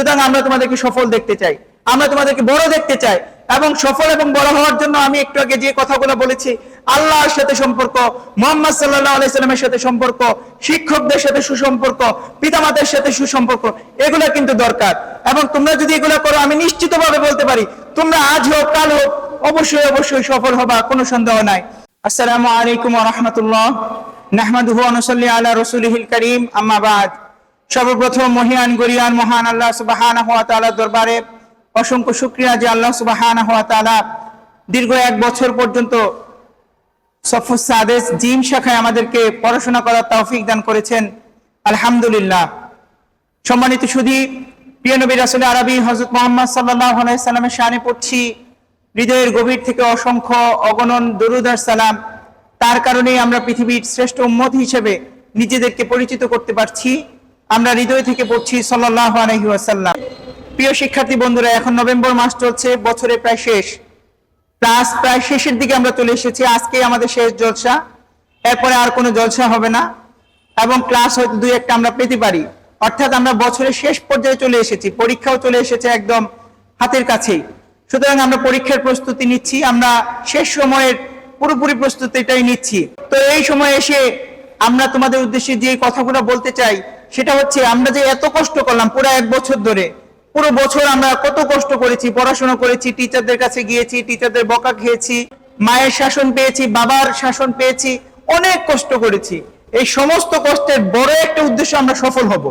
সুতরাং আমরা তোমাদেরকে সফল দেখতে চাই। আমরা তোমাদেরকে বড় দেখতে চাই। এবং সফল এবং বড় হওয়ার জন্য আমি একটু আগে যে কথাগুলো বলেছি, আল্লাহর সাথে সম্পর্ক, মোহাম্মদ সাল্লাহ আলাইসাল্লামের সাথে সম্পর্ক, শিক্ষকদের সাথে সুসম্পর্ক, পিতামাতার সাথে সুসম্পর্ক, এগুলো কিন্তু দরকার। এবং তোমরা যদি এগুলো করো, আমি নিশ্চিতভাবে বলতে পারি, তোমরা আজ হোক, কাল হোক, অবশ্যই অবশ্যই সফল হবা, কোনো সন্দেহ নাই। আসসালামু আলাইকুম রহমতুল্লাহ, নাহমাদুহু আনুসাল্লি আলা রসুলিহিল করিম, আম্মা বাদ। সর্বপ্রথম মহিয়ান, গরিয়ান, মহান আল্লাহ সুবাহানা হওয়া তাআলার দরবারে অসংখ্য শুক্রিয়া যে আল্লাহ সুবাহানা হওয়া তাআলা দীর্ঘ এক বছর পর্যন্ত সফুস সাদেস জিম শাখায় আমাদেরকে পড়াশোনা করার তৌফিক দান করেছেন। আলহামদুলিল্লাহ। সম্মানিত সুধী, প্রিয় নবী রাসুল আরবি হজরত মোহাম্মদ সাল্লাহ আলাইসাল্লামের শানে পড়ছি। হৃদয়ের গভীর থেকে অসংখ্য অগণন দরুদ আর সালাম। তার কারণেই আমরা পৃথিবীর শ্রেষ্ঠ উম্মত হিসেবে নিজেদেরকে পরিচিত করতে পারছি। আমরা হৃদয় থেকে পড়ছি সাল্লাহ প্রিয় শিক্ষার্থী বন্ধুরা, এখন নভেম্বর মাস চলছে, বছরে প্রায় শেষ। ক্লাস প্রায় শেষের দিকে আমরা চলে এসেছি, আজকে আমাদের শেষ জলসা। এরপরে আর কোনো জলসা হবে না, এবং ক্লাস হয়তো দুই একটা আমরা পেতে পারি। অর্থাৎ আমরা বছরের শেষ পর্যায়ে চলে এসেছি, পরীক্ষাও চলে এসেছে একদম হাতের কাছেই। সুতরাং আমরা পরীক্ষার প্রস্তুতি নিচ্ছি, আমরা শেষ সময়ের পুরোপুরি প্রস্তুতিটাই নিচ্ছি। তো এই সময় এসে আমরা তোমাদের উদ্দেশ্যে যে কথাগুলো বলতে চাই সেটা হচ্ছে আমরা যে এত কষ্ট করলাম পুরো এক বছর ধরে, পুরো বছর আমরা কত কষ্ট করেছি, পড়াশোনা করেছি টিচারদের কাছে গিয়েছি টিচারদের বকা খেয়েছি, মায়ের শাসন পেয়েছি, বাবার শাসন পেয়েছি, অনেক কষ্ট করেছি। এই সমস্ত কষ্টের বড় একটা উদ্দেশ্য আমরা সফল হব।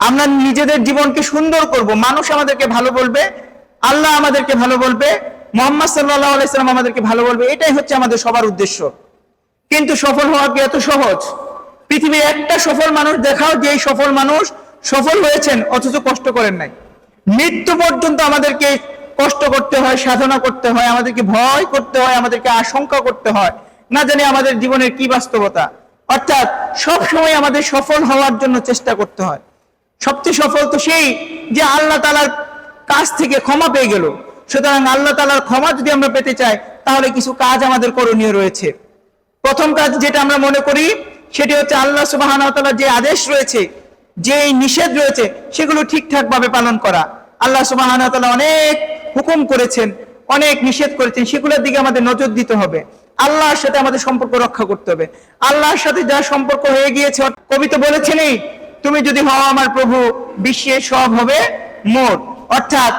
আমরা নিজেদের জীবনকে সুন্দর করব। মানুষ আমাদেরকে ভালো বলবে, আল্লাহ আমাদেরকে ভালো বলবে, মোহাম্মদ সাল্লাহ আলাইসালাম আমাদেরকে ভালো বলবে, এটাই হচ্ছে আমাদের সবার উদ্দেশ্য। কিন্তু সফল হওয়া কি এত সহজ? পৃথিবীর একটা সফল মানুষ দেখাও যে সফল মানুষ সফল হয়েছেন, অথচ কষ্ট করেন নাই। মৃত্যু পর্যন্ত আমাদেরকে কষ্ট করতে হয়, সাধনা করতে হয়, আমাদেরকে ভয় করতে হয়, আমাদেরকে আশঙ্কা করতে হয়, না জানি আমাদের জীবনের কি বাস্তবতা। অর্থাৎ সব সময় আমাদের সফল হওয়ার জন্য চেষ্টা করতে হয়। সবচেয়ে সফল তো সেই যে আল্লাহ তালার কাছ থেকে ক্ষমা পেয়ে গেল। সুতরাং আল্লাহ তালার ক্ষমা যদি আমরা পেতে চাই, তাহলে কিছু কাজ আমাদের করণীয় রয়েছে। প্রথম কাজ যেটা আমরা মনে করি সেটি হচ্ছে আল্লাহ সুবাহ যে আদেশ রয়েছে যে নিষেধ রয়েছে, সেগুলো ঠিকঠাক ভাবে পালন করা। আল্লাহ সুবাহ অনেক হুকুম করেছেন, অনেক নিষেধ করেছেন, সেগুলোর দিকে আমাদের নজর দিতে হবে। আল্লাহর সাথে আমাদের সম্পর্ক রক্ষা করতে হবে। আল্লাহর সাথে যা সম্পর্ক হয়ে গিয়েছে কবি তো বলেছেনই, তুমি যদি হও আমার প্রভু বিশ্বের সব হবে মোট। অর্থাৎ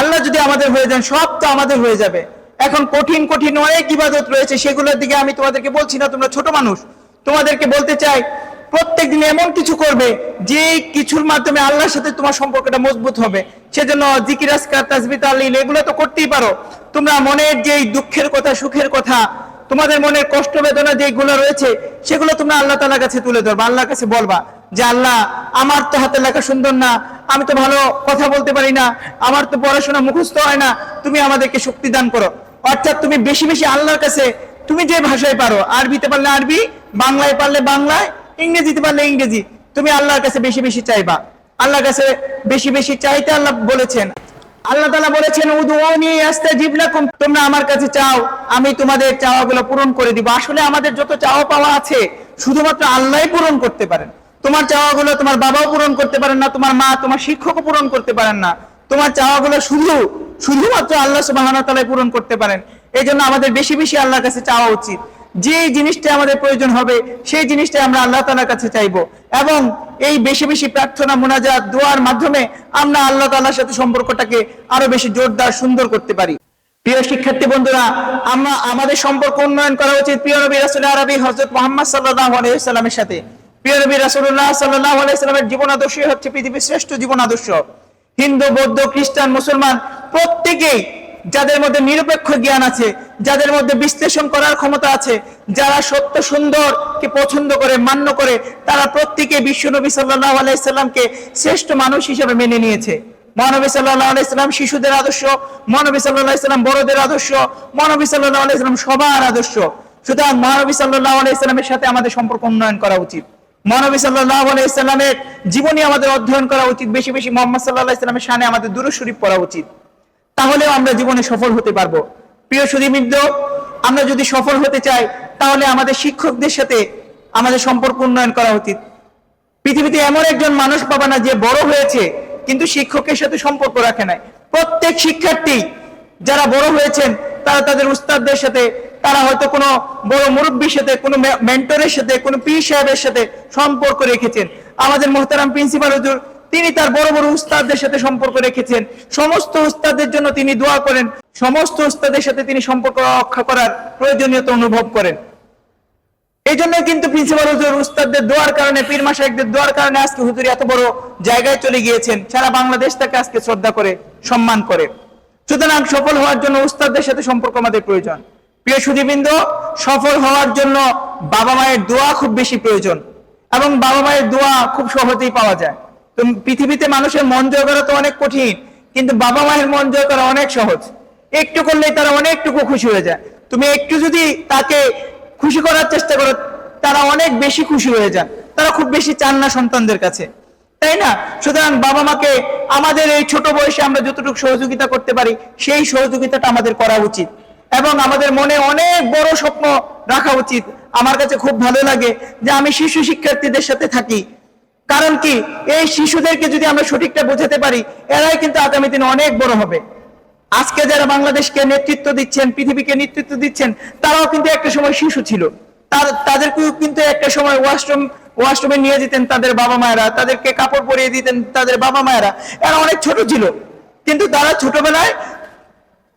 আল্লাহ যদি আমাদের হয়ে যান, সব তো আমাদের হয়ে যাবে। এখন কঠিন কঠিন অনেক ইবাদত রয়েছে, সেগুলোর দিকে আমি তোমাদেরকে বলছি না, তোমরা ছোট মানুষ। তোমাদেরকে বলতে চাই, প্রত্যেক দিন এমন কিছু করবে যে কিছুর মাধ্যমে আল্লাহর সাথে তোমার সম্পর্কটা মজবুত হবে। সেজন্য জিকিরাজকার তাজবি, তালিল, এগুলো তো করতেই পারো। তোমরা মনের যে দুঃখের কথা, সুখের কথা, তোমাদের মনের কষ্ট বেদনা যেগুলো রয়েছে, সেগুলো তোমরা আল্লাহ তালার কাছে তুলে ধরবা, আল্লাহর কাছে বলবা যে, আল্লাহ, আমার তো হাতে লেখা সুন্দর না, আমি তো ভালো কথা বলতে পারি না, আমার তো পড়াশোনা মুখস্থ হয় না, তুমি আমাদেরকে শক্তি দান করো। অর্থাৎ তুমি বেশি বেশি আল্লাহর কাছে, তুমি যে ভাষায় পারো, আরবিতে পারলে আরবি বাংলায় পারলে বাংলায় ইংরেজিতে পারলে ইংরেজি। তুমি আল্লাহর কাছে বেশি বেশি চাইবা। আল্লাহর কাছে বেশি বেশি চাইতে আল্লাহ বলেছেন। আল্লাহ তালা বলেছেন লাকুম। তোমরা আমার কাছে চাও, আমি তোমাদের চাওয়াগুলো পূরণ করে দিব। আসলে আমাদের যত চাওয়া পাওয়া আছে, শুধুমাত্র আল্লাহই পূরণ করতে পারেন। তোমার চাওয়াগুলো তোমার বাবাও পূরণ করতে পারেন না, তোমার মা, তোমার শিক্ষকও পূরণ করতে পারেন না। তোমার চাওয়াগুলো শুধু, শুধুমাত্র আল্লাহ সুবাহ পূরণ করতে পারেন। এই জন্য আমাদের বেশি বেশি আল্লাহর কাছে চাওয়া উচিত। যে জিনিসটা আমাদের প্রয়োজন হবে, সেই জিনিসটা আমরা আল্লাহ তালার কাছে চাইব। এবং এই বেশি বেশি প্রার্থনা, মোনাজাত, দোয়ার মাধ্যমে আমরা আল্লাহ তালার সাথে সম্পর্কটাকে আরও বেশি জোরদার, সুন্দর করতে পারি। প্রিয় শিক্ষার্থী বন্ধুরা, আমরা, আমাদের সম্পর্ক উন্নয়ন করা উচিত প্রিয় নবী রাসুল আরবি হজরত মোহাম্মদ সাল্লাহ আলাইসাল্লামের সাথে। প্রিয় নবী রাসুল্লাহ সাল্লাহ জীবন আদর্শই হচ্ছে পৃথিবীর শ্রেষ্ঠ জীবন আদর্শ। হিন্দু, বৌদ্ধ, খ্রিস্টান, মুসলমান প্রত্যেকেই যাদের মধ্যে নিরপেক্ষ জ্ঞান আছে, যাদের মধ্যে বিশ্লেষণ করার ক্ষমতা আছে, যারা সত্য সুন্দর কে পছন্দ করে, মান্য করে, তারা প্রত্যেকে বিশ্ব নবী সাল্লাহ আলাইসাল্লামকে শ্রেষ্ঠ মানুষ হিসেবে মেনে নিয়েছে। মহানবী সাল্লাহ আলাইসাল্লাম শিশুদের আদর্শ, মহানবী সাল্লাহ বড়দের আদর্শ, মহানবী সাল্লাহ আলাইসাল্লাম সবার আদর্শ। সুতরাং মহানবী সাল্লাহ আলাইসাল্লামের সাথে আমাদের সম্পর্ক উন্নয়ন করা উচিত। মহানবী সাল্লাহ আলাইসাল্লামের জীবনী আমাদের অধ্যয়ন করা উচিত, বেশি বেশি মোহাম্মদ সাল্লাহ ইসলামের সামনে আমাদের দুরু শরীফ পড়া উচিত। তাহলেও আমরা জীবনে সফল হতে পারব। প্রিয় সুদীবৃন্দ আমরা যদি সফল হতে চাই, তাহলে আমাদের শিক্ষকদের সাথে আমাদের সম্পর্ক উন্নয়ন করা উচিত। পৃথিবীতে এমন একজন মানুষ পাবা না যে বড় হয়েছে, কিন্তু শিক্ষকের সাথে সম্পর্ক রাখে নাই। প্রত্যেক শিক্ষার্থী যারা বড় হয়েছেন, তারা তাদের উস্তাদদের সাথে, তারা হয়তো কোনো বড় মুরব্বীর সাথে, কোনো মেন্টরের সাথে, কোনো পি সাহেবের সাথে সম্পর্ক রেখেছেন। আমাদের মোহতারাম প্রিন্সিপাল হুজুর তিনি তার বড় বড় উস্তাদদের সাথে সম্পর্ক রেখেছেন। সমস্ত উস্তাদের জন্য তিনি দোয়া করেন। সমস্ত উস্তাদের সাথে তিনি সম্পর্ক রক্ষা করার প্রয়োজনীয়তা অনুভব করেন। এই জন্য কিন্তু প্রিন্সিপাল হুজুর উস্তাদদের দোয়ার কারণে, পীর মাসায়কদের দোয়ার কারণে আজকে হুজুর এত বড় জায়গায় চলে গিয়েছেন। সারা বাংলাদেশ তাকে আজকে শ্রদ্ধা করে, সম্মান করে। সুতরাং সফল হওয়ার জন্য উস্তাদদের সাথে সম্পর্ক আমাদের প্রয়োজন। প্রিয় সুদীবৃন্দ সফল হওয়ার জন্য বাবা মায়ের দোয়া খুব বেশি প্রয়োজন এবং বাবা মায়ের দোয়া খুব সহজেই পাওয়া যায়। পৃথিবীতে মানুষের মন জয় করা তো অনেক কঠিন, কিন্তু বাবা মায়ের মন জয় করা অনেক সহজ। একটু করলেই তারা অনেকটুকু খুশি হয়ে যায়। তুমি একটু যদি তাকে খুশি করার চেষ্টা করো, তারা অনেক বেশি খুশি হয়ে যান। তারা খুব বেশি চান না সন্তানদের কাছে। তাই না? সুতরাং বাবা মাকে আমাদের এই ছোট বয়সে আমরা যতটুকু সহযোগিতা করতে পারি, সেই সহযোগিতাটা আমাদের করা উচিত। এবং আমাদের মনে অনেক বড় স্বপ্ন রাখা উচিত। আমার কাছে খুব ভালো লাগে যে আমি শিশু শিক্ষার্থীদের সাথে থাকি। কারণ কি, এই শিশুদেরকে যদি আমরা সঠিকটা বোঝাতে পারি, এরাই কিন্তু আগামী দিনে অনেক বড় হবে। আজকে যারা বাংলাদেশকে নেতৃত্ব দিচ্ছেন, পৃথিবীকে নেতৃত্ব দিচ্ছেন, তারাও কিন্তু একটা সময় শিশু ছিল। তার, তাদেরকেও কিন্তু একটা সময় ওয়াশরুম, ওয়াশরুমে নিয়ে যেতেন তাদের বাবা মায়েরা, তাদেরকে কাপড় পরিয়ে দিতেন তাদের বাবা মায়েরা। এরা অনেক ছোট ছিল, কিন্তু তারা ছোটবেলায়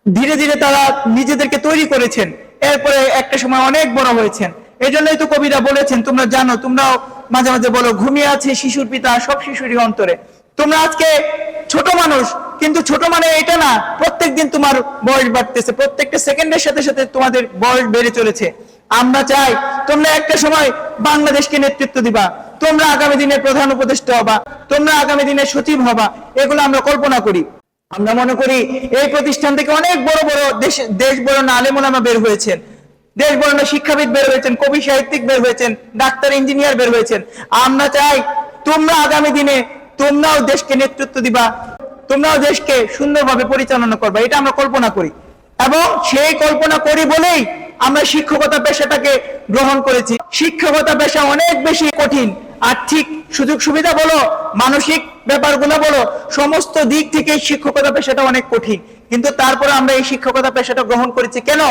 ধীরে ধীরে তারা নিজেদেরকে তৈরি করেছেন। এরপরে একটা সময় অনেক বড় হয়েছেন। এই জন্যই তো কবিরা বলেছেন, তোমরা জানো, তোমরাও মাঝে মাঝে বলো, ঘুমিয়ে আছে শিশুর পিতা, সব শিশুরই অন্তরে। তোমরা আজকে ছোট মানুষ, কিন্তু ছোট মানে এটা না, প্রত্যেকদিন তোমার বয়স বাড়তেছে, প্রত্যেকটা সেকেন্ডের সাথে সাথে তোমাদের বয়স বেড়ে চলেছে। আমরা চাই, তোমরা একটা সময় বাংলাদেশকে নেতৃত্ব দিবা, তোমরা আগামী দিনের প্রধান উপদেষ্টা হবা, তোমরা আগামী দিনের সচিব হবা, এগুলো আমরা কল্পনা করি। আমরা মনে করি, এই প্রতিষ্ঠান থেকে অনেক বড় বড় দেশ দেশ বড় না আলেমুলামা বের হয়েছেন। দেশ বরণের শিক্ষাবিদ বের হয়েছেন, কবি সাহিত্যিক বের হয়েছেন, ডাক্তার, ইঞ্জিনিয়ার বের হয়েছেন। আমরা চাই তোমরা আগামী দিনে তোমরাও দেশকে নেতৃত্ব দিবা, তোমরাও দেশকে সুন্দরভাবে পরিচালনা করবা, এটা আমরা কল্পনা করি। এবং সেই কল্পনা করি বলেই আমরা শিক্ষকতা পেশাটাকে গ্রহণ করেছি। শিক্ষকতা পেশা অনেক বেশি কঠিন আর্থিক সুযোগ সুবিধা বলো, মানসিক ব্যাপারগুলো বলো, সমস্ত দিক থেকে শিক্ষকতা পেশাটা অনেক কঠিন। কিন্তু তারপরে আমরা এই শিক্ষকতা পেশাটা গ্রহণ করেছি কেন?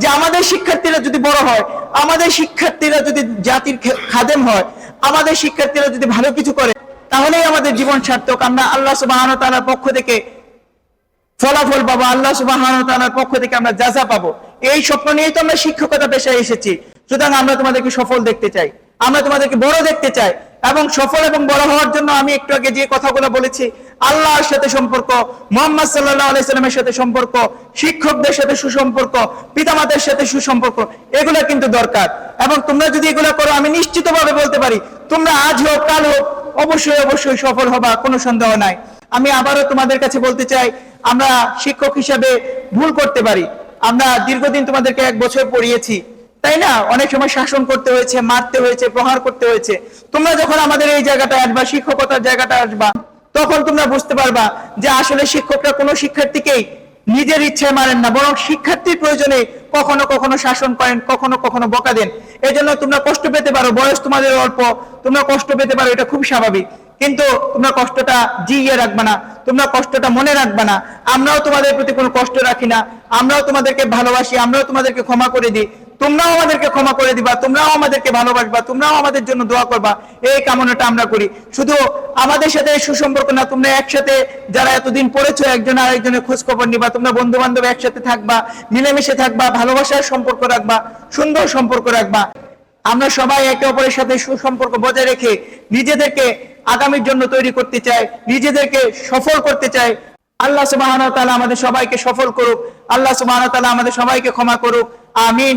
যে আমাদের শিক্ষার্থীরা যদি বড় হয়, আমাদের শিক্ষার্থীরা যদি জাতির খাদেম হয়, আমাদের শিক্ষার্থীরা যদি ভালো কিছু করে, তাহলেই আমাদের জীবন সার্থক। আমরা আল্লাহ সুবাহ পক্ষ থেকে ফলাফল পাবো, আল্লাহ সুবাহ পক্ষ থেকে আমরা যাজা পাবো। এই স্বপ্ন নিয়েই তো আমরা শিক্ষকতা পেশায় এসেছি। সুতরাং আমরা তোমাদেরকে সফল দেখতে চাই। আমরা তোমাদেরকে বড় দেখতে চাই এবং সফল এবং বড় হওয়ার জন্য আমি একটু আগে যে কথাগুলো বলেছি, আল্লাহর সাথে সম্পর্ক, মোহাম্মদ সাল্লাহ আলাইসালামের সাথে সম্পর্ক, শিক্ষকদের সাথে সুসম্পর্ক, পিতামাতার সাথে সুসম্পর্ক, এগুলো কিন্তু দরকার। এবং তোমরা যদি এগুলো করো, আমি নিশ্চিতভাবে বলতে পারি, তোমরা আজ হোক, কাল হোক, অবশ্যই অবশ্যই সফল হবা, কোনো সন্দেহ নাই। আমি আবারও তোমাদের কাছে বলতে চাই, আমরা শিক্ষক হিসাবে ভুল করতে পারি। আমরা দীর্ঘদিন তোমাদেরকে এক বছর পড়িয়েছি। তাই না? অনেক সময় শাসন করতে হয়েছে, মারতে হয়েছে, প্রহার করতে হয়েছে। তোমরা যখন আমাদের এই জায়গাটা আসবা, শিক্ষকতার জায়গাটা আসবা, তখন তোমরা বুঝতে পারবা যে আসলে শিক্ষকরা কোনো শিক্ষার্থীকেই নিজের ইচ্ছায় মারেন না, বরং শিক্ষার্থীর প্রয়োজনে কখনো কখনো শাসন করেন, কখনো কখনো বকা দেন। এই জন্য তোমরা কষ্ট পেতে পারো, বয়স তোমাদের অল্প, তোমরা কষ্ট পেতে পারো, এটা খুব স্বাভাবিক। কিন্তু তোমরা কষ্টটা জিইয়ে রাখবে না, তোমরা কষ্টটা মনে রাখবে না। আমরাও তোমাদের প্রতি কোনো কষ্ট রাখি না, আমরাও তোমাদেরকে ভালোবাসি, আমরাও তোমাদেরকে ক্ষমা করে দিই। তোমরাও আমাদেরকে ক্ষমা করে দিবা, তোমরাও আমাদেরকে ভালোবাসবা, তোমরাও আমাদের জন্য দোয়া করবা। এই কামনাটা আমরা করি। শুধু আমাদের সাথে সুসম্পর্ক না, তোমরা একসাথে যারা এতদিন পড়েছো, একজন আরেকজনের খোঁজ খবর নিবা, তোমরা বন্ধু বান্ধব একসাথে থাকবা, মিলেমিশে থাকবা, ভালোবাসার সম্পর্ক রাখবা, সুন্দর সম্পর্ক রাখবা। আমরা সবাই একে অপরের সাথে সুসম্পর্ক বজায় রেখে নিজেদেরকে আগামীর জন্য তৈরি করতে চাই, নিজেদেরকে সফল করতে চাই। আল্লাহ সুবাহ আমাদের সবাইকে সফল করুক। আল্লাহ সুবাহ আমাদের সবাইকে ক্ষমা করুক। আমিন।